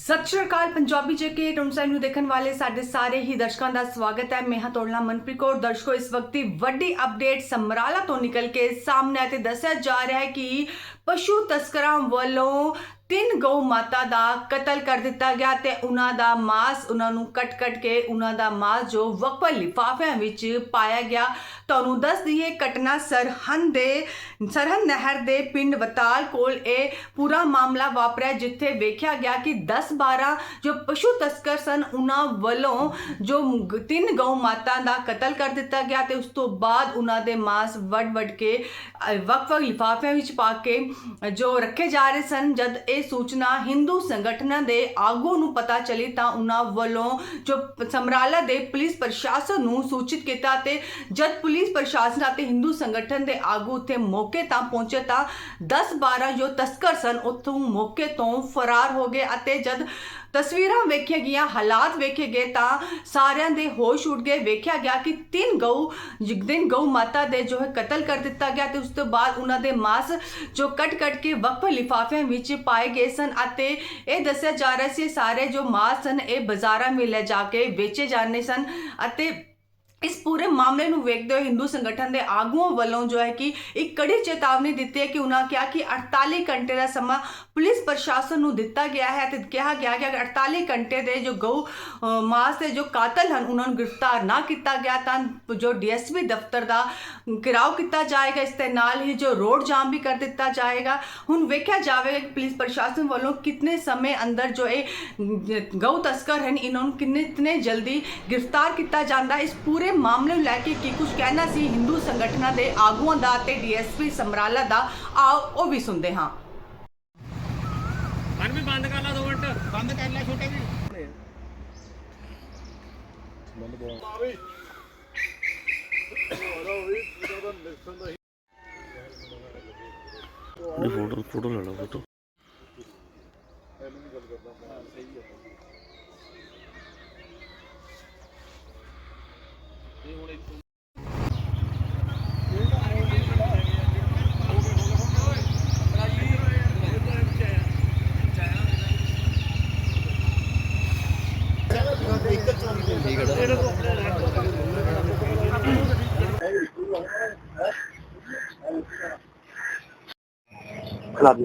ਸਤਿ ਸ਼੍ਰੀ ਅਕਾਲ, ਪੰਜਾਬੀ ਜੇਕੇ ਟੁੰਸਾਈ ਨੂੰ ਦੇਖਣ ਵਾਲੇ ਸਾਡੇ ਸਾਰੇ ਹੀ ਦਰਸ਼ਕਾਂ ਦਾ ਸਵਾਗਤ ਹੈ। ਮੈਂ ਹਾਂ ਤੋੜਨਾ ਮਨਪ੍ਰੀਤ ਕੌਰ। ਦਰਸ਼ਕੋ, ਇਸ ਵਕਤ ਦੀ ਵੱਡੀ ਅਪਡੇਟ ਸਮਰਾਲਾ ਤੋਂ ਨਿਕਲ ਕੇ ਸਾਹਮਣੇ ਤੇ ਦੱਸਿਆ ਜਾ ਰਿਹਾ ਹੈ ਕਿ ਪਸ਼ੂ ਤਸਕਰਾਂ ਵੱਲੋਂ ਤਿੰਨ ਗਊ ਮਾਤਾ ਦਾ ਕਤਲ ਕਰ ਦਿੱਤਾ ਗਿਆ ਤੇ ਉਹਨਾਂ ਦਾ ਮਾਸ ਉਹਨਾਂ ਨੂੰ ਕੱਟ-ਕੱਟ ਕੇ ਉਹਨਾਂ ਦਾ ਮਾਸ ਜੋ ਵਕਫਾ ਲਿਫਾਫਿਆਂ ਵਿੱਚ ਪਾਇਆ ਗਿਆ। ਤੁਹਾਨੂੰ ਦੱਸ ਦਈਏ ਘਟਨਾ ਸਰਹੰਦ ਦੇ ਸਰਹੰਦ ਨਹਿਰ ਦੇ ਪਿੰਡ ਵਤਾਲ ਕੋਲ ਇਹ ਪੂਰਾ ਮਾਮਲਾ ਵਾਪਰਿਆ ਜਿੱਥੇ ਵੇਖਿਆ ਗਿਆ ਕਿ 10-12 ਜੋ ਪਸ਼ੂ ਤਸਕਰ ਸਨ ਉਹਨਾਂ ਵੱਲੋਂ ਜੋ ਤਿੰਨ ਗਊ ਮਾਤਾ ਦਾ ਕਤਲ ਕਰ ਦਿੱਤਾ ਗਿਆ ਤੇ ਉਸ ਤੋਂ ਬਾਅਦ ਉਹਨਾਂ ਦੇ ਮਾਸ ਵੱਡ-ਵੱਡ ਕੇ ਅ, ਵੱਖ-ਵੱਖ ਲਿਫਾਫਿਆਂ ਵਿੱਚ ਪਾ ਕੇ ਜੋ ਰੱਖੇ ਜਾ ਰਹੇ ਸਨ। ਜਦ ਇਹ ਸੂਚਨਾ ਹਿੰਦੂ ਸੰਗਠਨਾਂ ਦੇ ਆਗੂ ਨੂੰ ਪਤਾ ਚਲੀ ਤਾਂ ਉਹਨਾਂ ਵੱਲੋਂ ਜੋ ਸਮਰਾਲਾ ਦੇ ਪੁਲਿਸ ਪ੍ਰਸ਼ਾਸਨ ਨੂੰ ਸੂਚਿਤ ਕੀਤਾ ਤੇ ਜਦ ਪੁਲਿਸ ਪ੍ਰਸ਼ਾਸਨ ਅਤੇ ਹਿੰਦੂ ਸੰਗਠਨ ਦੇ ਆਗੂ ਉੱਥੇ ਮੌਕੇ ਤਾਂ ਪਹੁੰਚੇ ਤਾਂ 10-12 ਜੋ ਤਸਕਰ ਸਨ, ਉੱਥੋਂ ਮੌਕੇ ਤੋਂ ਫਰਾਰ ਹੋ ਗਏ ਅਤੇ ਜਦ ਤਸਵੀਰਾਂ ਵੇਖੀਆਂ ਗਈਆਂ, ਹਾਲਾਤ ਵੇਖੇ ਗਏ ਤਾਂ ਸਾਰਿਆਂ ਦੇ ਹੋਸ਼ ਉੱਡ ਗਏ। ਵੇਖਿਆ ਗਿਆ ਕਿ ਤਿੰਨ ਗਊ ਜਿਗਦਿਨ ਗਊ ਮਾਤਾ ਦੇ ਜੋ ਹੈ ਕਤਲ ਕਰ ਦਿੱਤਾ ਗਿਆ ਤੇ ਉਸ ਤੋਂ ਬਾਅਦ ਉਹਨਾਂ ਦੇ ਮਾਸ ਜੋ ਕੱਟ-ਕੱਟ ਕੇ ਵਕਫ ਲਿਫਾਫਿਆਂ ਵਿੱਚ ਪਾਏ ਗਏ ਸਨ ਅਤੇ ਇਹ ਦੱਸਿਆ ਜਾ ਰਿਹਾ ਸੀ ਸਾਰੇ ਜੋ ਮਾਸ ਸਨ, ਇਹ ਬਾਜ਼ਾਰਾਂ ਵਿੱਚ ਲੈ ਜਾ ਕੇ ਵੇਚੇ ਜਾਂਦੇ ਸਨ ਅਤੇ ਇਸ ਪੂਰੇ ਮਾਮਲੇ ਨੂੰ ਵੇਖਦੇ ਹੋਏ ਹਿੰਦੂ ਸੰਗਠਨ ਦੇ ਆਗੂਆਂ ਵੱਲੋਂ ਜੋ ਹੈ ਕਿ ਇੱਕ ਕੜੀ ਚੇਤਾਵਨੀ ਦਿੱਤੀ ਹੈ ਕਿ ਉਹਨਾਂ ਕਿਹਾ ਕਿ 48 ਘੰਟੇ ਦਾ ਸਮਾਂ ਪੁਲਿਸ ਪ੍ਰਸ਼ਾਸਨ ਨੂੰ ਦਿੱਤਾ ਗਿਆ ਹੈ ਤੇ ਕਿਹਾ ਗਿਆ ਕਿ ਅਗਰ 48 ਘੰਟੇ ਦੇ ਜੋ ਗਊ ਮਾਸ ਦੇ ਜੋ ਕਾਤਲ ਹਨ, ਉਹਨਾਂ ਨੂੰ ਗ੍ਰਿਫਤਾਰ ਨਾ ਕੀਤਾ ਗਿਆ ਤਾਂ ਜੋ ਡੀਐਸਪੀ ਦਫ਼ਤਰ ਦਾ ਘਿਰਾਓ ਕੀਤਾ ਜਾਏਗਾ, ਇਸ ਦੇ ਨਾਲ ਹੀ ਜੋ ਰੋਡ ਜਾਮ ਵੀ ਕਰ ਦਿੱਤਾ ਜਾਏਗਾ। ਹੁਣ ਵੇਖਿਆ ਜਾਵੇਗਾ ਕਿ ਪੁਲਿਸ ਪ੍ਰਸ਼ਾਸਨ ਵੱਲੋਂ ਕਿੰਨੇ ਸਮੇਂ ਅੰਦਰ ਜੋ ਇਹ ਗਊ ਤਸਕਰ ਹਨ, ਇਹਨਾਂ ਨੂੰ ਕਿੰਨੇ ਕਿੰਨੇ ਜਲਦੀ ਗ੍ਰਿਫਤਾਰ ਕੀਤਾ ਜਾਂਦਾ, ਇਸ ਪੂਰੇ ਮਾਮਲੇ ਨੂੰ ਲੈ ਕੇ ਕੀ ਕੁਝ ਕਹਿਣਾ ਸੀ? ਹਿੰਦੂ ਸੰਗਠਨਾਂ ਦੇ ਆਗੂਆਂ ਦਾ ਤੇ ਡੀਐਸਪੀ ਸਮਰਾਲਾ ਦਾ। ਆਓ ਉਹ ਵੀ ਸੁਣਦੇ ਹਾਂ। ਮਨ ਵੀ ਬੰਦ ਕਰ ਲਾ ਦੋ ਮਿੰਟ। ਬੰਦ ਕਰ ਲੈ ਛੋਟੇ ਵੀ ਇਹ ਫੋਟੋ ਫੋਟੋ ਲੈ ਲਓ ਫੋਟੋ। ਖਿਲਾਫੀ ਕਰੋ ਵੀ ਉੱਥੇ ਸਾਰੇ ਚੀਜ਼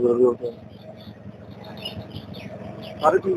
ਹਰਿਓ ਸ਼ਾਂਤੀ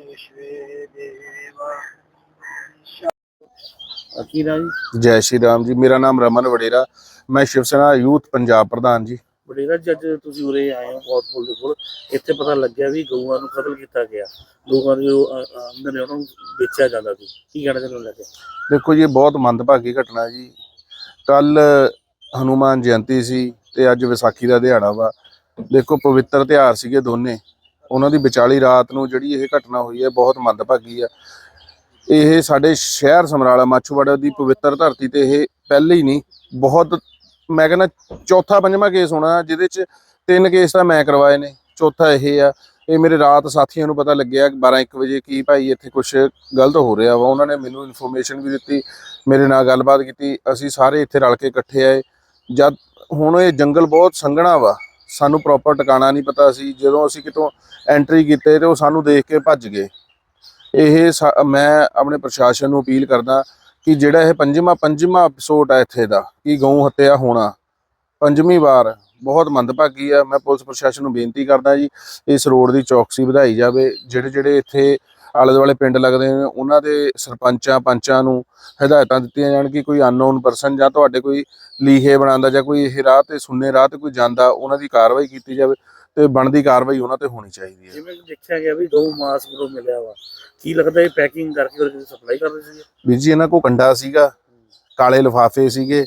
ਵਿਸ਼ਵੇ ਦੇਵਾ ਕੀ ਨਾ ਜੀ ਜੈ ਸ਼੍ਰੀ ਰਾਮ ਜੀ ਮੇਰਾ ਨਾਮ ਰਮਨ ਵਡੇਰਾ ਮੈਂ ਸ਼ਿਵ ਸੈਨਾ ਜੀ ਬੜੇਰਾ ਜੱਜ ਤੁਸੀਂ ਉਰੇ ਆਏ ਹੋ ਬਹੁਤ ਪੁੱਲ ਦੇ ਕੋਲ ਇੱਥੇ ਪਤਾ ਲੱਗਿਆ ਵੀ ਗਊਆਂ ਨੂੰ ਕਤਲ ਕੀਤਾ ਗਿਆ। ਲੋਕਾਂ ਦੇ ਜੋ ਅ- ਅ- ਅੰਦਰ ਨੇ ਉਹਨਾਂ ਨੂੰ ਵੇਚਿਆ ਜਾਂਦਾ ਸੀ। ਕੀ ਕਹਿਣਾ ਚਾਹੁੰਦੇ ਹੋ ਲੈ ਕੇ? ਦੇਖੋ ਜੀ, ਇਹ ਬਹੁਤ ਮੰਦਭਾਗੀ ਘਟਨਾ ਜੀ। ਕੱਲ ਹਨੂਮਾਨ ਜਯੰਤੀ ਸੀ ਤੇ ਅੱਜ ਵਿਸਾਖੀ ਦਾ ਦਿਹਾੜਾ ਵਾ। ਦੇਖੋ, ਪਵਿੱਤਰ ਤਿਉਹਾਰ ਸੀਗੇ ਦੋਨੇ। ਉਹਨਾਂ ਦੀ ਵਿਚਾਲੀ ਰਾਤ ਨੂੰ ਜਿਹੜੀ ਇਹ ਘਟਨਾ ਹੋਈ ਹੈ, ਬਹੁਤ ਮੰਦਭਾਗੀ ਆ। ਇਹ ਸਾਡੇ ਸ਼ਹਿਰ ਸਮਰਾਲਾ ਮਾਛੂਵਾੜਾ ਦੀ ਪਵਿੱਤਰ ਧਰਤੀ ਤੇ ਇਹ ਪਹਿਲੇ ਹੀ ਨਹੀਂ, ਬਹੁਤ ਮੈਂ ਕਹਿੰਦਾ ਚੌਥਾ ਪੰਜਵਾਂ ਕੇਸ ਹੋਣਾ ਜਿਹਦੇ ਚ ਤਿੰਨ ਕੇਸ ਤਾਂ ਮੈਂ ਕਰਵਾਏ ਨੇ, ਚੌਥਾ ਇਹ ਆ, ਇਹ ਮੇਰੇ ਰਾਤ ਸਾਥੀਆਂ ਨੂੰ ਪਤਾ ਲੱਗਿਆ 12 1 ਵਜੇ ਕੀ ਭਾਈ ਇੱਥੇ ਕੁਝ ਗਲਤ ਹੋ ਰਿਹਾ ਵਾ, ਉਹਨਾਂ ਨੇ ਮੈਨੂੰ ਇਨਫੋਰਮੇਸ਼ਨ ਵੀ ਦਿੱਤੀ, ਮੇਰੇ ਨਾਲ ਗੱਲਬਾਤ ਕੀਤੀ, ਅਸੀਂ ਸਾਰੇ ਇੱਥੇ ਰਲ ਕੇ ਇਕੱਠੇ ਆਏ। ਜਦ ਹੁਣ ਇਹ ਜੰਗਲ ਬਹੁਤ ਸੰਘਣਾ ਵਾ, ਸਾਨੂੰ ਪ੍ਰੋਪਰ ਟਿਕਾਣਾ ਨਹੀਂ ਪਤਾ ਸੀ, ਜਦੋਂ ਅਸੀਂ ਕਿਤੋਂ ਐਂਟਰੀ ਕੀਤੇ ਤੇ ਉਹ ਸਾਨੂੰ ਦੇਖ ਕੇ ਭੱਜ ਗਏ। ਇਹ ਸਾ- ਮੈਂ ਆਪਣੇ ਪ੍ਰਸ਼ਾਸਨ ਨੂੰ ਅਪੀਲ ਕਰਦਾ ਕਿ ਜਿਹੜਾ ਇਹ ਪੰਜਵਾਂ ਪੰਜਵਾਂ ਐਪੀਸੋਡ ਹੈ ਇੱਥੇ ਦਾ, ਕਿ ਗਊ ਹੱਤਿਆ ਹੋਣਾ। ਪੰਜਵੀਂ ਵਾਰ, ਬਹੁਤ ਮੰਦਭਾਗੀ ਆ। ਮੈਂ ਪੁਲਿਸ ਪ੍ਰਸ਼ਾਸਨ ਨੂੰ ਬੇਨਤੀ ਕਰਦਾ ਜੀ, ਇਸ ਰੋਡ ਦੀ ਚੌਕਸੀ ਵਧਾਈ ਜਾਵੇ। ਜਿਹੜੇ ਜਿਹੜੇ ਇੱਥੇ ਆਲੇ ਦੁਆਲੇ ਪਿੰਡ ਲੱਗਦੇ ਨੇ, ਉਹਨਾਂ ਦੇ ਸਰਪੰਚਾਂ ਪੰਚਾਂ ਨੂੰ ਹਦਾਇਤਾਂ ਦਿੱਤੀਆਂ ਜਾਣ ਕਿ ਕੋਈ ਅਨਨੋਨ ਪਰਸਨ ਜਾਂ ਤੁਹਾਡੇ ਕੋਈ ਲੀਹੇ ਬਣਾਉਂਦਾ ਜਾਂ ਕੋਈ ਇਹ ਰਾਹ ਤੇ ਸੁੰਨੇ ਰਾਹ ਤੇ ਕੋਈ ਜਾਂਦਾ, ਉਹਨਾਂ ਦੀ ਕਾਰਵਾਈ ਕੀਤੀ ਜਾਵੇ। ਤੇ ਬਣਦੀ ਕਾਰਵਾਈ ਉਹਨਾਂ ਤੇ ਹੋਣੀ ਚਾਹੀਦੀ ਹੈ। ਜਿਵੇਂ ਕਿ ਦੇਖਿਆ ਗਿਆ ਵੀ ਗਊ ਮਾਸ ਕੋਲੋਂ ਮਿਲਿਆ ਵਾ। ਕੀ ਲੱਗਦਾ ਇਹ ਪੈਕਿੰਗ ਕਰਕੇ ਉਹ ਸਪਲਾਈ ਕਰ ਰਹੇ ਸੀ ਵੀਰ ਜੀ ਇਹਨਾਂ ਕੋ ਕੰਡਾ ਸੀਗਾ ਕਾਲੇ ਲਿਫਾਫੇ ਸੀਗੇ।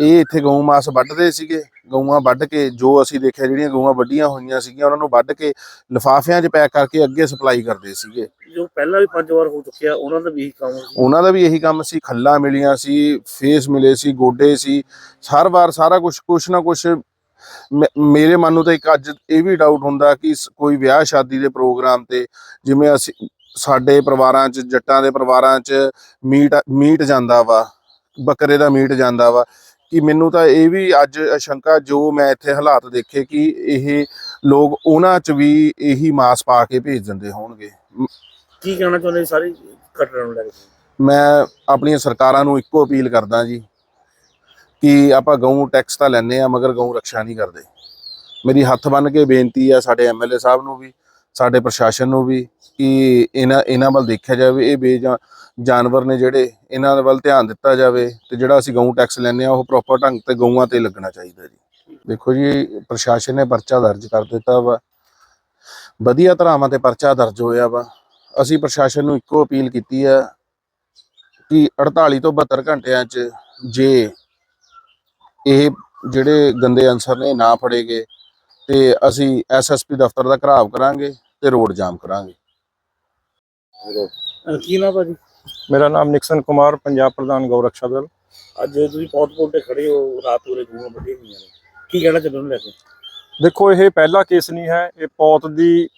ਇਹ ਇੱਥੇ ਗਊ ਮਾਸ ਵੱਢਦੇ ਸੀਗੇ। ਗਊਆਂ ਵੱਢ ਕੇ ਜੋ ਅਸੀਂ ਦੇਖਿਆ ਜਿਹੜੀਆਂ ਗਊਆਂ ਵੱਡੀਆਂ ਹੋਈਆਂ ਸੀਗੀਆਂ ਉਹਨਾਂ ਨੂੰ ਵੱਢ ਕੇ ਲਿਫਾਫਿਆਂ 'ਚ ਪੈਕ ਕਰਕੇ ਅੱਗੇ ਸਪਲਾਈ ਕਰਦੇ ਸੀਗੇ। ਜੋ ਪਹਿਲਾਂ ਵੀ ਪੰਜ ਵਾਰ ਹੋ ਚੁੱਕਿਆ ਉਹਨਾਂ ਦਾ ਵੀ ਇਹੀ ਕੰਮ ਸੀ। ਉਹਨਾਂ ਦਾ ਵੀ ਇਹੀ ਕੰਮ ਸੀ। ਖੱਲਾਂ ਮਿਲੀਆਂ ਸੀ ਫੇਸ ਮਿਲੇ ਸੀ ਗੋਡੇ ਸੀ। ਹਰ ਵਾਰ ਸਾਰਾ ਕੁਝ ਕੁਛ ਨਾ ਕੁਛ ਮੇਰੇ ਮਨ ਨੂੰ ਤਾਂ ਇੱਕ ਅੱਜ ਇਹ ਵੀ ਡਾਊਟ ਹੁੰਦਾ ਕਿ ਕੋਈ ਵਿਆਹ ਸ਼ਾਦੀ ਦੇ ਪ੍ਰੋਗਰਾਮ ਤੇ ਜਿਵੇਂ ਅਸੀਂ ਸਾਡੇ ਪਰਿਵਾਰਾਂ 'ਚ ਜੱਟਾਂ ਦੇ ਪਰਿਵਾਰਾਂ 'ਚ ਮੀਟ ਮੀਟ ਜਾਂਦਾ ਵਾ ਬੱਕਰੇ ਦਾ ਮੀਟ ਜਾਂਦਾ ਵਾ ਕਿ ਮੈਨੂੰ ਤਾਂ ਇਹ ਵੀ ਅੱਜ ਅਸ਼ੰਕਾ ਜੋ ਮੈਂ ਇੱਥੇ ਹਾਲਾਤ ਦੇਖੇ ਕਿ ਇਹ ਲੋਕ ਉਹਨਾਂ 'ਚ ਵੀ ਇਹੀ ਮਾਸ ਪਾ ਕੇ ਭੇਜ ਦਿੰਦੇ ਹੋਣਗੇ। ਕੀ ਕਹਿਣਾ ਚਾਹੁੰਦੇ ਸਾਰੀ ਘਟਨਾ ਨੂੰ ਲੈ ਕੇ। ਮੈਂ ਆਪਣੀਆਂ ਸਰਕਾਰਾਂ ਨੂੰ ਇੱਕੋ ਅਪੀਲ ਕਰਦਾ ਜੀ ਕਿ ਆਪਾਂ ਗਊ ਟੈਕਸ ਤਾਂ ਲੈਂਦੇ ਆ ਮਗਰ ਗਊ ਰੱਖਿਆ ਨਹੀਂ ਕਰਦੇ। ਮੇਰੀ ਹੱਥ ਬੰਨ ਕੇ ਬੇਨਤੀ ਆ ਸਾਡੇ ਐਮਐਲਏ ਸਾਹਿਬ ਨੂੰ ਵੀ, ਸਾਡੇ ਪ੍ਰਸ਼ਾਸਨ ਨੂੰ ਵੀ, ਕਿ ਇਹਨਾਂ ਇਹਨਾਂ ਵੱਲ ਦੇਖਿਆ ਜਾਵੇ, ਇਹ ਬੇਜਾਨ ਜਾਨਵਰ ਨੇ ਜਿਹੜੇ ਇਹਨਾਂ ਦੇ ਵੱਲ ਧਿਆਨ ਦਿੱਤਾ ਜਾਵੇ ਤੇ ਜਿਹੜਾ ਅਸੀਂ ਗਊ ਟੈਕਸ ਲੈਂਦੇ ਆ ਉਹ ਪ੍ਰੋਪਰ ਢੰਗ ਤੇ ਗਊਆਂ ਤੇ ਲੱਗਣਾ ਚਾਹੀਦਾ ਜੀ। ਦੇਖੋ ਜੀ, ਪ੍ਰਸ਼ਾਸਨ ਨੇ ਪਰਚਾ ਦਰਜ ਕਰ ਦਿੱਤਾ ਵਾ। ਵਧੀਆ ਧਰਾਵਾਂ ਤੇ ਪਰਚਾ ਦਰਜ ਹੋਇਆ ਵਾ। ਅਸੀਂ ਪ੍ਰਸ਼ਾਸਨ ਨੂੰ ਇੱਕੋ ਅਪੀਲ ਕੀਤੀ ਆ ਕਿ 48 ਤੋਂ 72 ਘੰਟਿਆਂ 'ਚ ਜੇ ਇਹ ਜਿਹੜੇ ਗੰਦੇ ਅਨਸਰ ਨੇ ਨਾ ਫੜੇਗੇ ਤੇ ਅਸੀਂ ਐਸਐਸਪੀ ਦਫ਼ਤਰ ਦਾ ਘਰਾਵ ਕਰਾਂਗੇ ਤੇ ਰੋਡ ਜਾਮ ਕਰਾਂਗੇ। ਕੀ ਨਾ ਭਾਜੀ? ਮੇਰਾ ਨਾਮ ਨਿਕਸਨ ਕੁਮਾਰ ਪੰਜਾਬ ਪ੍ਰਧਾਨ ਗਊ ਰੱਖਿਆ ਦਲ। ਅੱਜ ਤੁਸੀਂ ਪੌਟ ਪੌਟ ਤੇ ਖੜੇ ਹੋ ਰਾਤ ਉਰੇ ਗਊਆਂ ਵੱਢੀਆਂ ਹੋਈਆਂ ਨੇ। ਕੀ ਕਹਿਣਾ ਚਾਹੁੰਦੇ ਉਹਨੂੰ ਲੈ ਕੇ? ਦੇਖੋ ਇਹ ਪਹਿਲਾ ਕੇਸ ਨਹੀਂ ਹੈ। ਇਹ ਪੌਤ ਦੀ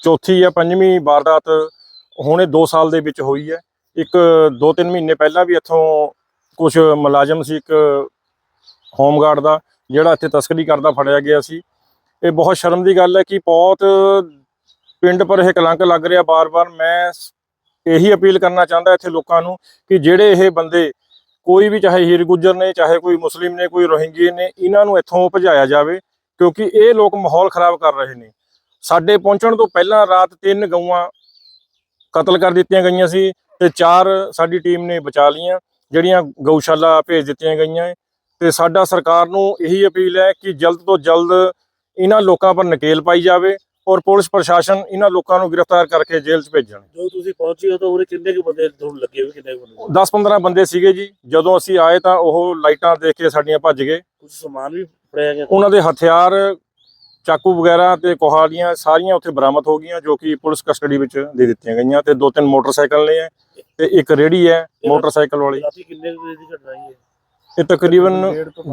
ਚੌਥੀ ਜਾਂ ਪੰਜਵੀਂ ਵਾਰਦਾਤ ਹੁਣੇ 2 ਸਾਲ ਦੇ ਵਿੱਚ ਹੋਈ ਹੈ। ਇੱਕ 2-3 ਮਹੀਨੇ ਪਹਿਲਾਂ ਵੀ ਇੱਥੋਂ ਕੁਝ ਮੁਲਾਜ਼ਮ ਸੀ ਇੱਕ ਹੋਮਗਾਰਡ ਦਾ, ਜਿਹੜਾ ਇੱਥੇ ਤਸਕਰੀ ਕਰਦਾ ਫੜਿਆ ਗਿਆ ਸੀ। ਇਹ ਬਹੁਤ ਸ਼ਰਮ ਦੀ ਗੱਲ ਹੈ ਕਿ ਬਹੁਤ ਪਿੰਡ ਪਰ ਇਹ ਕਲੰਕ ਲੱਗ ਰਿਹਾ ਬਾਰ-ਬਾਰ। ਮੈਂ ਇਹੀ ਅਪੀਲ ਕਰਨਾ ਚਾਹੁੰਦਾ ਇੱਥੇ ਲੋਕਾਂ ਨੂੰ ਕਿ ਜਿਹੜੇ ਇਹ ਬੰਦੇ, ਕੋਈ ਵੀ ਚਾਹੇ ਹੀਰ ਗੁੱਜਰ ਨੇ, ਚਾਹੇ ਕੋਈ ਮੁਸਲਿਮ ਨੇ, ਕੋਈ ਰੋਹਿੰਗੀ ਨੇ, ਇਹਨਾਂ ਨੂੰ ਇੱਥੋਂ ਭਜਾਇਆ ਜਾਵੇ, ਕਿਉਂਕਿ ਇਹ ਲੋਕ ਮਾਹੌਲ ਖਰਾਬ ਕਰ ਰਹੇ ਨੇ। ਸਾਡੇ ਪਹੁੰਚਣ ਤੋਂ ਪਹਿਲਾਂ ਰਾਤ ਤਿੰਨ ਗਊਆਂ ਕਤਲ ਕਰ ਦਿੱਤੀਆਂ ਗਈਆਂ ਸੀ ਤੇ ਚਾਰ ਸਾਡੀ ਟੀਮ ਨੇ ਬਚਾ ਲਈਆਂ, ਜਿਹੜੀਆਂ ਗਊਸ਼ਾਲਾ ਭੇਜ ਦਿੱਤੀਆਂ ਗਈਆਂ। ਹੈ। ਤੇ ਸਾਡਾ ਸਰਕਾਰ ਨੂੰ ਇਹੀ ਅਪੀਲ ਹੈ ਕਿ ਜਲਦ ਤੋਂ ਜਲਦ ਇਹਨਾਂ ਲੋਕਾਂ ਪਰ ਨਕੇਲ ਪਾਈ ਜਾਵੇ ਔਰ ਪੁਲਿਸ ਪ੍ਰਸ਼ਾਸਨ ਇਹਨਾਂ ਲੋਕਾਂ ਨੂੰ ਗ੍ਰਿਫਤਾਰ ਕਰਕੇ ਜੇਲ੍ਹ 'ਚ ਭੇਜਣ। ਜੋ ਤੁਸੀਂ ਪਹੁੰਚੇ ਹੋ ਤਾਂ ਉਰੇ ਕਿੰਨੇ ਕੁ ਬੰਦੇ ਤੁਹਾਨੂੰ ਲੱਗੇ ਹੋਏ ਕਿੰਨੇ ਕੁ ਬੰਦੇ? 10-15 ਬੰਦੇ ਸੀਗੇ ਜੀ। ਜਦੋਂ ਅਸੀਂ ਆਏ ਤਾਂ ਉਹ ਲਾਈਟਾਂ ਦੇਖ ਕੇ ਸਾਡੀਆਂ ਭੱਜ ਗਏ। ਕੁਝ ਸਮਾਨ ਵੀ ਫੜਿਆ ਗਿਆ? ਉਹਨਾਂ ਦੇ ਹਥਿਆਰ ਚਾਕੂ ਵਗੈਰਾ ਤੇ ਕੁਹਾੜੀਆਂ ਸਾਰੀਆਂ ਉੱਥੇ ਬਰਾਮਦ ਹੋ ਗਈਆਂ ਜੋ ਕਿ ਪੁਲਿਸ ਕਸਟਡੀ ਵਿੱਚ ਦੇ ਦਿੱਤੀਆਂ ਗਈਆਂ ਤੇ ਦੋ ਤਿੰਨ ਮੋਟਰਸਾਈਕਲ ਨੇ ਤੇ ਇੱਕ ਰੇੜੀ ਹੈ ਮੋਟਰਸਾਈਕਲ ਵਾਲੀ। ਰਾਤੀ ਕਿੰਨੇ ਵਜੇ ਦੀ ਘਟਨਾ ਹੈ? ਇਹ ਤਕਰੀਬਨ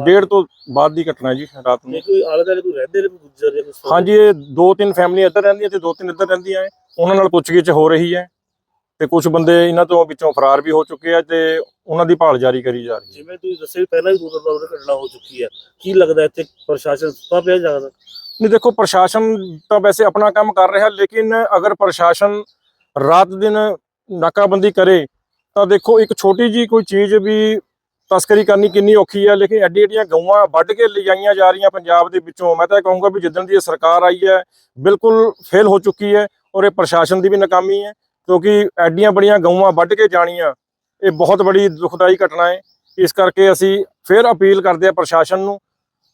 ਡੇਢ ਤੋਂ ਬਾਅਦ। ਦੀ ਘਟਨਾ ਜੀ ਰਾਤ ਨੂੰ। ਕੋਈ ਆਲੇ ਦੁਆਲੇ ਕੋਈ ਰਹਿੰਦੇ ਨੇ ਕੋਈ ਗੁੱਜਰ ਜਾਂ ਕੋਈ ਹਾਂਜੀ ਇਹ ਦੋ ਤਿੰਨ ਫੈਮਲੀਆਂ ਇੱਧਰ ਰਹਿੰਦੀਆਂ ਤੇ ਦੋ ਤਿੰਨ ਇੱਧਰ ਰਹਿੰਦੀਆਂ ਹੈ ਉਹਨਾਂ ਨਾਲ ਪੁੱਛਗਿੱਛ ਹੋ ਰਹੀ ਹੈ ਤੇ ਕੁਝ ਬੰਦੇ ਇਹਨਾਂ ਤੋਂ ਵਿੱਚੋਂ ਫਰਾਰ ਵੀ ਹੋ ਚੁੱਕੇ ਆ ਤੇ ਉਹਨਾਂ ਦੀ ਭਾਲ ਜਾਰੀ ਕਰੀ ਜਾ ਰਹੀ ਹੈ ਜਿਵੇਂ ਤੁਸੀਂ ਦੱਸਿਆ ਪਹਿਲਾਂ ਵੀ ਦੋ ਵਾਰ ਘਟਨਾ ਹੋ ਚੁੱਕੀ ਹੈ ਕੀ ਲੱਗਦਾ ਇੱਥੇ ਪ੍ਰਸ਼ਾਸਨ ਸੁੱਤਾ ਪਿਆ ਜਾਗਦਾ ਨਹੀਂ ਦੇਖੋ ਪ੍ਰਸ਼ਾਸਨ ਤਾਂ ਵੈਸੇ ਆਪਣਾ ਕੰਮ ਕਰ ਰਿਹਾ ਲੇਕਿਨ ਅਗਰ ਪ੍ਰਸ਼ਾਸਨ ਰਾਤ ਦਿਨ ਨਾਕਾਬੰਦੀ ਕਰੇ ਤਾਂ ਦੇਖੋ ਇੱਕ ਛੋਟੀ ਜੀ ਕੋਈ ਚੀਜ਼ ਵੀ ਤਸਕਰੀ ਕਰਨੀ ਕਿੰਨੀ ਔਖੀ ਹੈ, ਲੇਕਿਨ ਐਡੀ ਐਡੀਆਂ ਗਊਆਂ ਵੱਢ ਕੇ ਲਿਜਾਈਆਂ ਜਾ ਰਹੀਆਂ ਪੰਜਾਬ ਦੇ ਵਿੱਚੋਂ। ਮੈਂ ਤਾਂ ਇਹ ਕਹੂੰਗਾ ਵੀ ਜਿੱਦਣ ਦੀ ਇਹ ਸਰਕਾਰ ਆਈ ਹੈ, ਬਿਲਕੁਲ ਫੇਲ ਹੋ ਚੁੱਕੀ ਹੈ ਔਰ ਇਹ ਪ੍ਰਸ਼ਾਸਨ ਦੀ ਵੀ ਨਾਕਾਮੀ ਹੈ, ਕਿਉਂਕਿ ਐਡੀਆਂ ਬੜੀਆਂ ਗਊਆਂ ਵੱਢ ਕੇ ਜਾਣੀਆਂ, ਇਹ ਬਹੁਤ ਬੜੀ ਦੁਖਦਾਈ ਘਟਨਾ ਹੈ। ਇਸ ਕਰਕੇ ਅਸੀਂ ਫਿਰ ਅਪੀਲ ਕਰਦੇ ਹਾਂ ਪ੍ਰਸ਼ਾਸਨ ਨੂੰ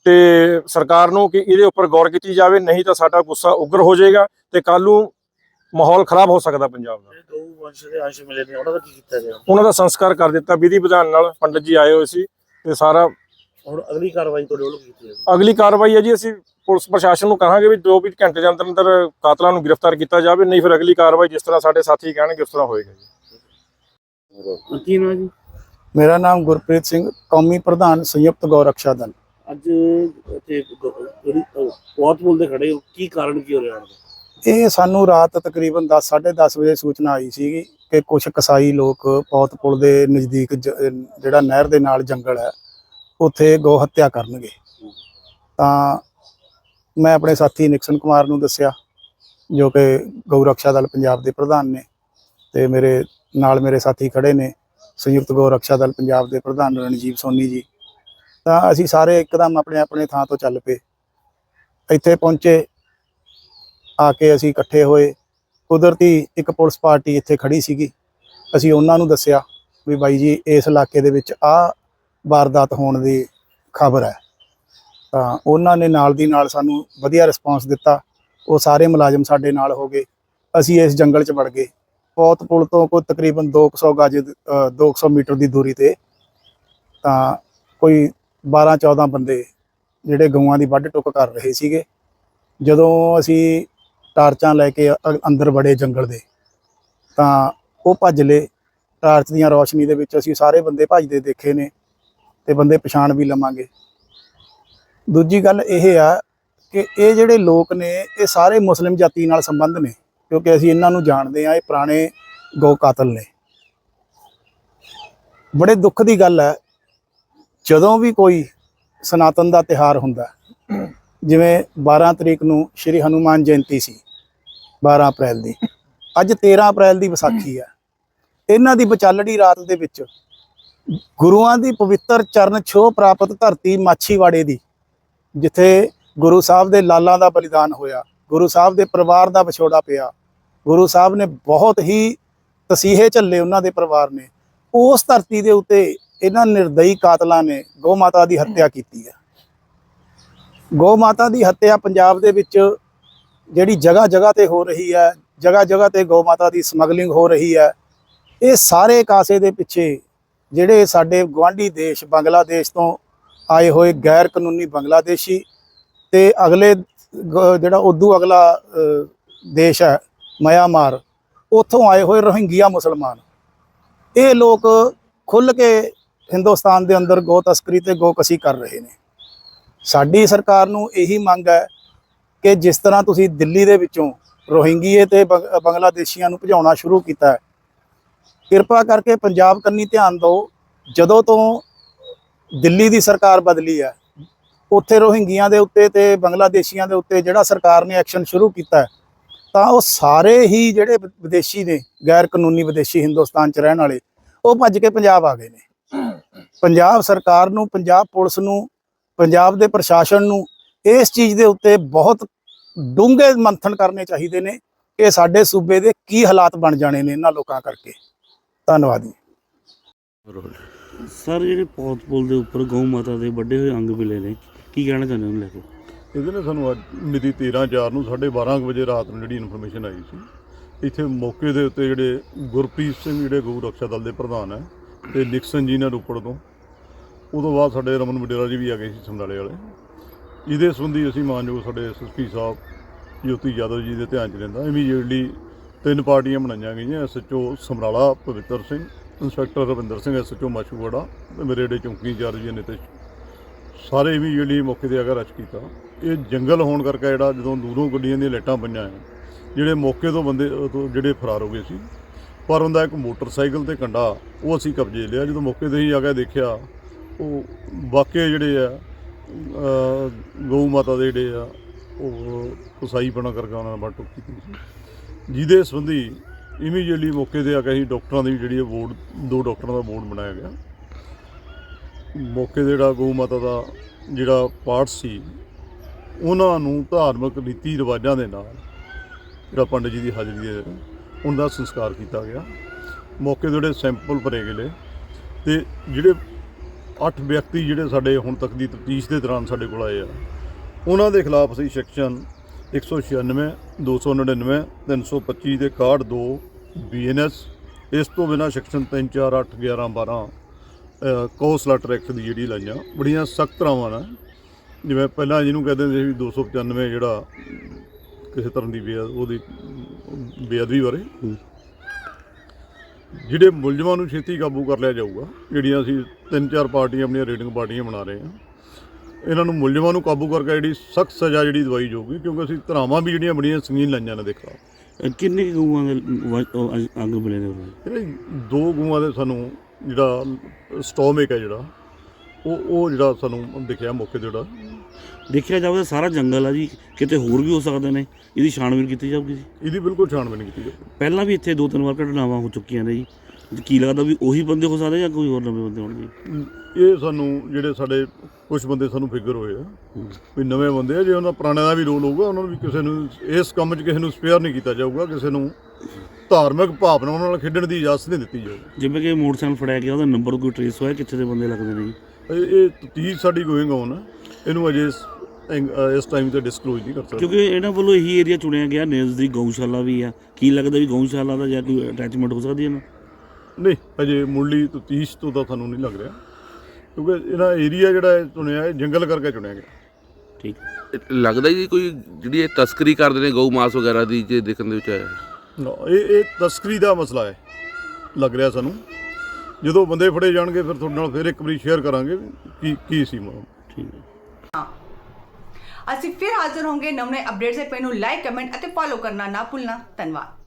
ਤੇ ਸਰਕਾਰ ਨੂੰ ਕਿ ਇਹਦੇ ਉੱਪਰ ਗੌਰ ਕੀਤੀ ਜਾਵੇ, ਨਹੀਂ ਤਾਂ ਸਾਡਾ ਗੁੱਸਾ ਉਗਰ ਹੋ ਜਾਏਗਾ ਤੇ ਕੱਲ ਨੂੰ ਮਾਹੌਲ ਖਰਾਬ ਹੋ ਸਕਦਾ ਪੰਜਾਬ ਦਾ। ਗਊ ਵੰਸ਼ ਦੇ ਅੰਸ਼ ਮਿਲੇ ਨੇ ਉਹਨਾਂ ਦਾ ਕੀ ਕੀਤਾ ਗਿਆ? ਉਹਨਾਂ ਦਾ ਸੰਸਕਾਰ ਕਰ ਦਿੱਤਾ ਵਿਧੀ ਵਿਧਾਨ ਨਾਲ ਪੰਡਤ ਜੀ ਆਏ ਹੋਏ ਸੀ ਤੇ ਸਾਰਾ ਹੁਣ ਅਗਲੀ ਕਾਰਵਾਈ ਤੁਹਾਡੇ ਵੱਲੋਂ ਕੀਤੀ ਜਾਏਗੀ ਅਗਲੀ ਕਾਰਵਾਈ ਹੈ ਜੀ ਅਸੀਂ ਪੁਲਿਸ ਪ੍ਰਸ਼ਾਸਨ ਨੂੰ ਕਹਾਂਗੇ ਵੀ ਦੋ ਵੀ ਘੰਟੇ ਦੇ ਅੰਦਰ ਅੰਦਰ ਕਾਤਲਾਂ ਨੂੰ ਗ੍ਰਿਫਤਾਰ ਕੀਤਾ ਜਾਵੇ ਨਹੀਂ ਫਿਰ ਅਗਲੀ ਕਾਰਵਾਈ ਜਿਸ ਤਰ੍ਹਾਂ ਸਾਡੇ ਸਾਥੀ ਕਹਿਣਗੇ ਉਸ ਤਰ੍ਹਾਂ ਹੋਏਗਾ ਜੀ। ਕੀ ਨਾ ਜੀ? ਮੇਰਾ ਨਾਮ ਗੁਰਪ੍ਰੀਤ ਸਿੰਘ ਕੌਮੀ ਪ੍ਰਧਾਨ ਸੰਯੁਕਤ ਗੌ ਰੱਖਿਆ ਦਲ। ਅੱਜ ਜਿਹੜੀ ਬਹੁਤ ਬੋਲਦੇ ਖੜੇ ਹੋ ਕੀ ਕਾਰਨ ਕੀ ਹੋ ਰਿਹਾ? ਹੁਣ ਇਹ ਸਾਨੂੰ ਰਾਤ ਤਕਰੀਬਨ 10 10:30 ਵਜੇ ਸੂਚਨਾ ਆਈ ਸੀਗੀ ਕਿ ਕੁਝ ਕਸਾਈ ਲੋਕ ਪੌਤ ਪੁਲ ਦੇ ਨਜ਼ਦੀਕ ਜ- ਜਿਹੜਾ ਨਹਿਰ ਦੇ ਨਾਲ ਜੰਗਲ ਹੈ, ਉੱਥੇ ਗੋ ਹੱਤਿਆ ਕਰਨਗੇ। ਤਾਂ ਮੈਂ ਆਪਣੇ ਸਾਥੀ ਨਿਕਸਨ ਕੁਮਾਰ ਨੂੰ ਦੱਸਿਆ, ਜੋ ਕਿ ਗਊ ਰੱਖਿਆ ਦਲ ਪੰਜਾਬ ਦੇ ਪ੍ਰਧਾਨ ਨੇ, ਤੇ ਮੇਰੇ ਨਾਲ ਮੇਰੇ ਸਾਥੀ ਖੜੇ ਨੇ, ਸੰਯੁਕਤ ਗਊ ਰੱਖਿਆ ਦਲ ਪੰਜਾਬ ਦੇ ਪ੍ਰਧਾਨ ਰਣਜੀਵ ਸੋਨੀ ਜੀ। ਤਾਂ ਅਸੀਂ ਸਾਰੇ ਇੱਕਦਮ ਆਪਣੇ ਆਪਣੇ ਥਾਂ ਤੋਂ ਚੱਲ ਪਏ। ਇੱਥੇ ਪਹੁੰਚੇ ਆ ਕੇ ਅਸੀਂ ਇਕੱਠੇ ਹੋਏ। ਕੁਦਰਤੀ ਇੱਕ ਪੁਲਿਸ ਪਾਰਟੀ ਇੱਥੇ ਖੜੀ ਸੀਗੀ। ਅਸੀਂ ਉਹਨਾਂ ਨੂੰ ਦੱਸਿਆ ਵੀ ਬਾਈ ਜੀ ਇਸ ਇਲਾਕੇ ਦੇ ਵਿੱਚ ਆ ਵਾਰਦਾਤ ਹੋਣ ਦੀ ਖਬਰ ਹੈ। ਤਾਂ ਉਹਨਾਂ ਨੇ ਨਾਲ ਦੀ ਨਾਲ ਸਾਨੂੰ ਵਧੀਆ ਰਿਸਪਾਂਸ ਦਿੱਤਾ। ਉਹ ਸਾਰੇ ਮੁਲਾਜ਼ਮ ਸਾਡੇ ਨਾਲ ਹੋ ਗਏ। ਅਸੀਂ ਇਸ ਜੰਗਲ 'ਚ ਵੜ ਗਏ। ਪੌਤ ਪੁਲ ਤੋਂ ਕੋਈ ਤਕਰੀਬਨ 200 ਗਜ ਅ, 200 ਮੀਟਰ ਦੀ ਦੂਰੀ ਤੇ ਤਾਂ ਕੋਈ 12 14 ਬੰਦੇ ਜਿਹੜੇ ਗਊਆਂ ਦੀ ਵੱਢ ਟੁੱਕ ਕਰ ਰਹੇ ਸੀਗੇ। ਜਦੋਂ ਅਸੀਂ ਟਾਰਚਾਂ ਲੈ ਕੇ ਅ- ਅੰਦਰ ਵੜੇ ਜੰਗਲ ਦੇ। ਤਾਂ ਉਹ ਭੱਜ ਲਏ। ਟਾਰਚ ਦੀਆਂ ਰੌਸ਼ਨੀ ਦੇ ਵਿੱਚ ਅਸੀਂ ਸਾਰੇ ਬੰਦੇ ਭੱਜਦੇ ਦੇਖੇ ਨੇ ਤੇ ਬੰਦੇ ਪਛਾਣ ਵੀ ਲਵਾਂਗੇ। ਦੂਜੀ ਗੱਲ ਇਹ ਆ ਕਿ ਇਹ ਜਿਹੜੇ ਲੋਕ ਨੇ, ਇਹ ਸਾਰੇ ਮੁਸਲਿਮ ਜਾਤੀ ਨਾਲ ਸੰਬੰਧ ਨੇ, ਕਿਉਂਕਿ ਅਸੀਂ ਇਹਨਾਂ ਨੂੰ ਜਾਣਦੇ ਆ ਇਹ ਪੁਰਾਣੇ ਗਊ ਕਾਤਲ ਨੇ। ਬੜੇ ਦੁੱਖ ਦੀ ਗੱਲ ਹੈ, ਜਦੋਂ ਵੀ ਕੋਈ ਸਨਾਤਨ ਦਾ ਤਿਹਾਰ ਹੁੰਦਾ, ਜਿਵੇਂ 12 ਤਰੀਕ ਨੂੰ ਸ਼੍ਰੀ ਹਨੂਮਾਨ ਜਯੰਤੀ ਸੀ 12 ਅਪ੍ਰੈਲ ਦੀ। ਅੱਜ 13 ਅਪ੍ਰੈਲ ਦੀ ਵਿਸਾਖੀ ਹੈ ਇਹਨਾਂ ਦੀ ਵਿਚਾਲੜੀ ਰਾਤ ਦੇ ਵਿੱਚ ਗੁਰੂਆਂ ਦੀ ਪਵਿੱਤਰ ਚਰਨ ਛੋਹ ਪ੍ਰਾਪਤ ਧਰਤੀ ਮਾਛੀਵਾੜੇ ਦੀ, ਜਿੱਥੇ ਗੁਰੂ ਸਾਹਿਬ ਦੇ ਲਾਲਾਂ ਦਾ ਬਲੀਦਾਨ ਹੋਇਆ, ਗੁਰੂ ਸਾਹਿਬ ਦੇ ਪਰਿਵਾਰ ਦਾ ਵਿਛੋੜਾ ਪਿਆ। ਗੁਰੂ ਸਾਹਿਬ ਨੇ ਬਹੁਤ ਹੀ ਤਸੀਹੇ ਝੱਲੇ ਉਹਨਾਂ ਦੇ ਪਰਿਵਾਰ ਨੇ। ਉਸ ਧਰਤੀ ਦੇ ਉੱਤੇ ਇਹਨਾਂ ਨਿਰਦਈ ਕਾਤਲਾਂ ਨੇ ਗਊ ਮਾਤਾ ਦੀ ਹੱਤਿਆ ਕੀਤੀ ਹੈ ਗਊ ਮਾਤਾ ਦੀ ਹੱਤਿਆ ਪੰਜਾਬ ਦੇ ਵਿੱਚ ਜਿਹੜੀ ਜਗ੍ਹਾ ਜਗ੍ਹਾ ਤੇ ਹੋ ਰਹੀ ਹੈ ਜਗ੍ਹਾ ਜਗ੍ਹਾ ਤੇ ਗਊ ਮਾਤਾ ਦੀ ਸਮਗਲਿੰਗ ਹੋ ਰਹੀ ਹੈ, ਇਹ ਸਾਰੇ ਕਾਸੇ ਦੇ ਪਿੱਛੇ ਜਿਹੜੇ ਸਾਡੇ ਗਵਾਂਢੀ ਦੇਸ਼ ਬੰਗਲਾਦੇਸ਼ ਤੋਂ ਆਏ ਹੋਏ ਗੈਰ ਕਾਨੂੰਨੀ ਬੰਗਲਾਦੇਸ਼ੀ ਤੇ ਅਗਲੇ ਗ- ਜਿਹੜਾ ਉਦੋਂ ਅਗਲਾ ਦੇਸ਼ ਹੈ, ਮਿਆਂਮਾਰ, ਉੱਥੋਂ ਆਏ ਹੋਏ ਰੋਹਿੰਗੀਆ ਮੁਸਲਮਾਨ। ਇਹ ਲੋਕ ਖੁੱਲ ਕੇ ਹਿੰਦੁਸਤਾਨ ਦੇ ਅੰਦਰ ਗੋ ਤਸਕਰੀ ਤੇ ਗੋ ਕਸੀ ਕਰ ਰਹੇ ਨੇ। ਸਾਡੀ ਸਰਕਾਰ ਨੂੰ ਇਹੀ ਮੰਗ ਹੈ ਕਿ ਜਿਸ ਤਰ੍ਹਾਂ ਤੁਸੀਂ ਦਿੱਲੀ ਦੇ ਵਿੱਚੋਂ ਰੋਹਿੰਗੀਏ ਤੇ ਬੰਗ- ਬੰਗਲਾਦੇਸ਼ੀਆਂ ਨੂੰ ਭਜਾਉਣਾ ਸ਼ੁਰੂ ਕੀਤਾ ਹੈ ਕਿਰਪਾ ਕਰਕੇ ਪੰਜਾਬ ਕੰਨੀ ਧਿਆਨ ਦਿਓ ਜਦੋਂ ਤੋਂ ਦਿੱਲੀ ਦੀ ਸਰਕਾਰ ਬਦਲੀ ਹੈ ਉੱਥੇ ਰੋਹਿੰਗੀਆਂ ਦੇ ਉੱਤੇ ਤੇ ਬੰਗਲਾਦੇਸ਼ੀਆਂ ਦੇ ਉੱਤੇ ਜਿਹੜਾ ਸਰਕਾਰ ਨੇ ਐਕਸ਼ਨ ਸ਼ੁਰੂ ਕੀਤਾ ਹੈ, ਤਾਂ ਉਹ ਸਾਰੇ ਹੀ ਜਿਹੜੇ ਵਿਦੇਸ਼ੀ ਨੇ ਗੈਰ ਕਾਨੂੰਨੀ ਵਿਦੇਸ਼ੀ ਹਿੰਦੁਸਤਾਨ 'ਚ ਰਹਿਣ ਵਾਲੇ ਉਹ ਭੱਜ ਕੇ ਪੰਜਾਬ ਆ ਗਏ ਨੇ। ਪੰਜਾਬ ਸਰਕਾਰ ਨੂੰ ਪੰਜਾਬ ਪੁਲਿਸ ਨੂੰ ਪੰਜਾਬ ਦੇ ਪ੍ਰਸ਼ਾਸਨ ਨੂੰ ਇਸ ਚੀਜ਼ ਦੇ ਉੱਤੇ ਬਹੁਤ ਡੂੰਘੇ ਮੰਥਨ ਕਰਨੇ ਚਾਹੀਦੇ ਨੇ ਕਿ ਸਾਡੇ ਸੂਬੇ ਦੇ ਕੀ ਹਾਲਾਤ ਬਣ ਜਾਣੇ ਨੇ ਇਹਨਾਂ ਲੋਕਾਂ ਕਰਕੇ। ਧੰਨਵਾਦ ਜੀ। ਸਰ ਜਿਹੜੇ ਪੌਤ ਪੁਲ ਦੇ ਉੱਪਰ ਗਊ ਮਾਤਾ ਦੇ ਵੱਡੇ ਹੋਏ ਅੰਗ ਮਿਲੇ ਨੇ ਕੀ ਕਹਿਣਾ ਚਾਹੁੰਦੇ ਹੋ ਉਹਨੂੰ ਲੈ ਕੇ? ਇਹਦੇ ਨੇ ਸਾਨੂੰ ਅੱਜ ਮਿਤੀ 13/4 ਨੂੰ 12:30 ਵਜੇ ਰਾਤ ਨੂੰ ਜਿਹੜੀ ਇਨਫੋਰਮੇਸ਼ਨ ਆਈ ਸੀ ਇੱਥੇ ਮੌਕੇ ਦੇ ਉੱਤੇ ਜਿਹੜੇ ਗੁਰਪ੍ਰੀਤ ਸਿੰਘ ਜਿਹੜੇ ਗਊ ਰਕਸ਼ਾ ਦਲ ਦੇ ਪ੍ਰਧਾਨ ਹੈ ਤੇ ਨਿਕਸਨ ਜੀ ਨੇ ਰੋਪੜ ਤੋਂ। ਉਦੋਂ ਬਾਅਦ ਸਾਡੇ ਰਮਨ ਵਡੇਰਾ ਜੀ ਵੀ ਆ ਗਏ ਸੀ ਸਮਰਾਲੇ ਵਾਲੇ। ਇਹਦੇ ਸੰਬੰਧੀ ਅਸੀਂ ਮਾਨਯੋਗ ਸਾਡੇ ਐਸਐਸਪੀ ਸਾਹਿਬ, ਜੋਤੀ ਯਾਦਵ ਜੀ ਦੇ ਧਿਆਨ ਚ ਰਹਿੰਦਾ। ਇਮੀਡੀਏਟਲੀ ਤਿੰਨ ਪਾਰਟੀਆਂ ਬਣਾਈਆਂ ਗਈਆਂ SHO Samrala, Pavittar Singh, inspector Ravinder Singh SHO Machhiwara ਤੇ ਮੇਰੇ ਜਿਹੜੇ ਚੌਂਕੀ ਇੰਚਾਰਜ ਜੀ ਨਿਤਿਸ਼ ਸਾਰੇ ਇਮੀਡੀਏਟਲੀ ਮੌਕੇ ਤੇ ਆ ਕੇ ਰਸ਼ ਕੀਤਾ। ਇਹ ਜੰਗਲ ਹੋਣ ਕਰਕੇ ਜਿਹੜਾ ਜਦੋਂ ਦੂਰੋਂ ਗੱਡੀਆਂ ਦੀਆਂ ਲਾਈਟਾਂ ਪਈਆਂ ਜਿਹੜੇ ਮੌਕੇ ਤੋਂ ਬੰਦੇ ਤੋਂ ਜਿਹੜੇ ਫਰਾਰ ਹੋ ਗਏ ਸੀ, ਪਰ ਉਹਦਾ ਇੱਕ ਮੋਟਰਸਾਈਕਲ ਤੇ ਕੰਡਾ ਉਹ ਅਸੀਂ ਕਬਜ਼ੇ ਲਿਆ। ਜਦੋਂ ਮੌਕੇ ਤੇ ਹੀ ਆ ਕੇ ਦੇਖਿਆ, ਉਹ ਵਾਕਿਆ ਜਿਹੜੇ ਆ ਗਊ ਮਾਤਾ ਦੇ ਜਿਹੜੇ ਆ, ਉਹ ਕਸਾਈਪਣਾ ਕਰਕੇ ਉਹਨਾਂ ਨੇ ਬਾਟੋ ਕੀਤੀ ਜਿਹਦੇ ਸੰਬੰਧੀ ਇਮੀਡੀਏਟਲੀ ਮੌਕੇ ਤੇ ਆ ਕੇ ਅਸੀਂ ਡਾਕਟਰਾਂ ਦੀ ਜਿਹੜੀ ਬੋਰਡ, ਦੋ ਡਾਕਟਰਾਂ ਦਾ ਬੋਰਡ ਬਣਾਇਆ ਗਿਆ। ਮੌਕੇ ਤੇ ਜਿਹੜਾ ਗਊ ਮਾਤਾ ਦਾ ਜਿਹੜਾ ਪਾਠ ਸੀ, ਉਹਨਾਂ ਨੂੰ ਧਾਰਮਿਕ ਰੀਤੀ ਰਿਵਾਜਾਂ ਦੇ ਨਾਲ ਜਿਹੜਾ ਪੰਡਿਤ ਜੀ ਦੀ ਹਾਜ਼ਰੀ ਦੇ ਉਹਨਾਂ ਦਾ ਸੰਸਕਾਰ ਕੀਤਾ ਗਿਆ। ਮੌਕੇ ਤੇ ਜਿਹੜੇ ਸੈਂਪਲ ਭਰੇ ਗਏ ਤੇ ਜਿਹੜੇ 8 ਵਿਅਕਤੀ ਜਿਹੜੇ ਸਾਡੇ ਹੁਣ ਤੱਕ ਦੀ ਤਫਤੀਸ਼ ਦੇ ਦੌਰਾਨ ਸਾਡੇ ਕੋਲ ਆਏ ਆ। ਉਹਨਾਂ ਦੇ ਖਿਲਾਫ ਅਸੀਂ ਸੈਕਸ਼ਨ 196 299 325 ਦੇ 62 ਬੀਐਨਐਸ ਇਸ ਤੋਂ ਬਿਨਾ ਸੈਕਸ਼ਨ 3 4 8 11 12 ਕੋਸਲਟਰ ਐਕਟ ਦੀ ਜਿਹੜੀ ਲਾਈਆਂ, ਬੜੀਆਂ ਸਖਤ ਰਾਵਾਂ ਨਾਲ ਜਿਵੇਂ ਪਹਿਲਾਂ ਜਿਹਨੂੰ ਕਹਿੰਦੇ ਹੁੰਦੇ ਸੀ ਵੀ 295 ਜਿਹੜਾ ਕਿਸੇ ਤਰ੍ਹਾਂ ਦੀ ਬੇਅਦ ਉਹਦੀ ਬੇਅਦਬੀ ਬਾਰੇ। ਜਿਹੜੇ ਮੁਲਜ਼ਮਾਂ ਨੂੰ ਛੇਤੀ ਕਾਬੂ ਕਰ ਲਿਆ ਜਾਊਗਾ ਜਿਹੜੀਆਂ ਅਸੀਂ ਤਿੰਨ ਚਾਰ ਪਾਰਟੀਆਂ ਆਪਣੀਆਂ ਰੇਡਿੰਗ ਪਾਰਟੀਆਂ ਬਣਾ ਰਹੇ ਹਾਂ ਇਹਨਾਂ ਨੂੰ ਮੁਲਜ਼ਮਾਂ ਨੂੰ ਕਾਬੂ ਕਰਕੇ ਜਿਹੜੀ ਸਖਤ ਸਜ਼ਾ ਜਿਹੜੀ ਦਵਾਈ ਜਾਊਗੀ ਕਿਉਂਕਿ ਅਸੀਂ ਧਰਾਵਾਂ ਵੀ ਜਿਹੜੀਆਂ ਬੜੀਆਂ ਸੰਗੀਨ ਲਾਈਆਂ ਨੇ ਦੇਖਾ ਕਿੰਨੇ ਕੁ ਗਊਆਂ ਦੇ ਅੰਗ- ਮਿਲੇ ਨੇ? ਜਿਹੜੇ ਦੋ ਗਊਆਂ ਦੇ ਸਾਨੂੰ ਜਿਹੜਾ ਸਟੋਮਿਕ ਹੈ ਜਿਹੜਾ ਉਹ ਉਹ ਜਿਹੜਾ ਸਾਨੂੰ ਦਿਖਿਆ ਮੌਕੇ ਤੇ ਜਿਹੜਾ ਦੇਖਿਆ ਜਾਵੇ ਤਾਂ ਸਾਰਾ ਜੰਗਲ ਆ ਜੀ ਕਿਤੇ ਹੋਰ ਵੀ ਹੋ ਸਕਦੇ ਨੇ। ਇਹਦੀ ਛਾਣਬੀਨ ਕੀਤੀ ਜਾਊਗੀ ਜੀ। ਇਹਦੀ ਬਿਲਕੁਲ ਛਾਣਬੀਨ ਕੀਤੀ ਜਾਊਗੀ। ਪਹਿਲਾਂ ਵੀ ਇੱਥੇ ਦੋ ਤਿੰਨ ਵਾਰ ਘਟਨਾਵਾਂ ਹੋ ਚੁੱਕੀਆਂ ਨੇ ਜੀ। ਕੀ ਲੱਗਦਾ ਵੀ ਉਹੀ ਬੰਦੇ ਹੋ ਸਕਦੇ ਜਾਂ ਕੋਈ ਹੋਰ ਨਵੇਂ ਬੰਦੇ ਹੋਣਗੇ? ਇਹ ਸਾਨੂੰ ਜਿਹੜੇ ਸਾਡੇ ਕੁਝ ਬੰਦੇ ਸਾਨੂੰ ਫਿਗਰ ਹੋਏ ਆ ਵੀ ਨਵੇਂ ਬੰਦੇ ਆ ਜੇ ਉਹਨਾਂ ਪੁਰਾਣਿਆਂ ਦਾ ਵੀ ਰੋਲ ਹੋਊਗਾ ਉਹਨਾਂ ਨੂੰ ਵੀ ਕਿਸੇ ਨੂੰ ਇਸ ਕੰਮ 'ਚ ਕਿਸੇ ਨੂੰ ਸਪੇਅਰ ਨਹੀਂ ਕੀਤਾ ਜਾਊਗਾ ਕਿਸੇ ਨੂੰ ਧਾਰਮਿਕ ਭਾਵਨਾਵਾਂ ਨਾਲ ਖੇਡਣ ਦੀ ਇਜਾਜ਼ਤ ਨਹੀਂ ਦਿੱਤੀ ਜਾਊਗੀ। ਜਿਵੇਂ ਕਿ ਮੋਟਰਸਾਈਕਲ ਫੜਿਆ ਗਿਆ ਉਹਦਾ ਨੰਬਰ ਕੋਈ ਟਰੇਸ ਹੋਇਆ ਕਿੱਥੇ ਦੇ ਬੰਦੇ ਲੱਗਦੇ ਨੇ ਜੀ? ਇਹ ਤਫਤੀਸ਼ ਸਾਡੀ ਗੋਇੰਗ ਹੈ ਇਹਨੂੰ ਅਜੇ ਇਸ ਟਾਈਮ ਤੇ ਡਿਸਕਲੋਜ਼ ਨਹੀਂ ਕਰ ਸਕਦੇ। ਕਿਉਂਕਿ ਇਹਨਾਂ ਵੱਲੋਂ ਇਹੀ ਏਰੀਆ ਚੁਣਿਆ ਗਿਆ ਨਜ਼ਦੀਕ ਗਊਸ਼ਾਲਾ ਵੀ ਆ। ਕੀ ਲੱਗਦਾ ਵੀ ਗਊਸ਼ਾਲਾ ਦਾ ਜਾਂ ਕੋਈ ਅਟੈਚਮੈਂਟ ਹੋ ਸਕਦੀ ਹੈ ਨਾ? ਨਹੀਂ ਅਜੇ ਮੁੱਢਲੀ ਤਫਤੀਸ਼ ਤੋਂ ਤਾਂ ਤੁਹਾਨੂੰ ਨਹੀਂ ਲੱਗ ਰਿਹਾ। ਕਿਉਂਕਿ ਇਹਦਾ ਏਰੀਆ ਜਿਹੜਾ ਇਹ ਚੁਣਿਆ ਇਹ ਜੰਗਲ ਕਰਕੇ ਚੁਣਿਆ ਗਿਆ। ਠੀਕ। ਲੱਗਦਾ ਜੀ ਕੋਈ ਜਿਹੜੀ ਇਹ ਤਸਕਰੀ ਕਰਦੇ ਨੇ ਗਊ ਮਾਸ ਵਗੈਰਾ ਦੀ ਜੇ ਦੇਖਣ ਦੇ ਵਿੱਚ ਆਇਆ। ਨਾ, ਇਹ ਇਹ ਤਸਕਰੀ ਦਾ ਮਸਲਾ ਹੈ ਲੱਗ ਰਿਹਾ ਸਾਨੂੰ। ਜਦੋਂ ਬੰਦੇ ਫੜੇ ਜਾਣਗੇ ਫਿਰ ਤੁਹਾਡੇ ਨਾਲ ਫਿਰ ਇੱਕ ਵਾਰੀ ਸ਼ੇਅਰ ਕਰਾਂਗੇ ਵੀ ਕੀ ਕੀ ਸੀ ਮਾਮਲਾ ਠੀਕ ਹੈ। ਅਸੀਂ ਫਿਰ ਹਾਜ਼ਰ ਹੋਵਾਂਗੇ ਨਵੇਂ ਅਪਡੇਟਸ ਦੇ ਪੇ ਲਾਈਕ ਕਮੈਂਟ ਅਤੇ ਫੋਲੋ ਕਰਨਾ ਨਾ ਭੁੱਲਣਾ। ਧੰਨਵਾਦ।